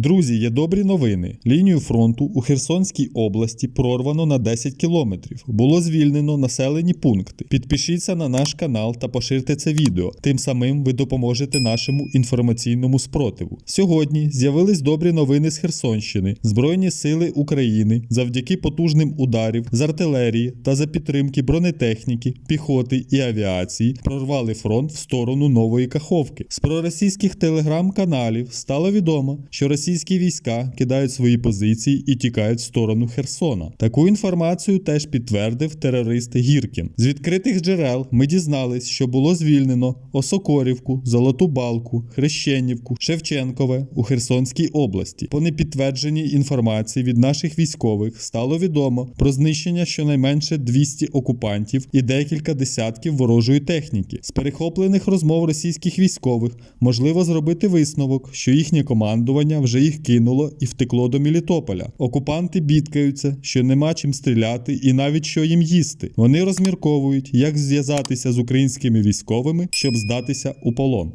Друзі, є добрі новини. Лінію фронту у Херсонській області прорвано на 10 кілометрів. Було звільнено населені пункти. Підпишіться на наш канал та поширте це відео. Тим самим ви допоможете нашому інформаційному спротиву. Сьогодні з'явились добрі новини з Херсонщини. Збройні сили України завдяки потужним ударів з артилерії та за підтримки бронетехніки, піхоти і авіації прорвали фронт в сторону нової Каховки. З проросійських телеграм-каналів стало відомо, що російські війська кидають свої позиції і тікають в сторону Херсона. Таку інформацію теж підтвердив терорист Гіркін. З відкритих джерел ми дізнались, що було звільнено Осокорівку, Золоту Балку, Хрещенівку, Шевченкове у Херсонській області. По непідтвердженій інформації від наших військових стало відомо про знищення щонайменше 200 окупантів і декілька десятків ворожої техніки. З перехоплених розмов російських військових можливо зробити висновок, що їхнє командування вже їх кинуло і втекло до Мілітополя. Окупанти бідкаються, що нема чим стріляти і навіть що їм їсти. Вони розмірковують, як зв'язатися з українськими військовими, щоб здатися у полон.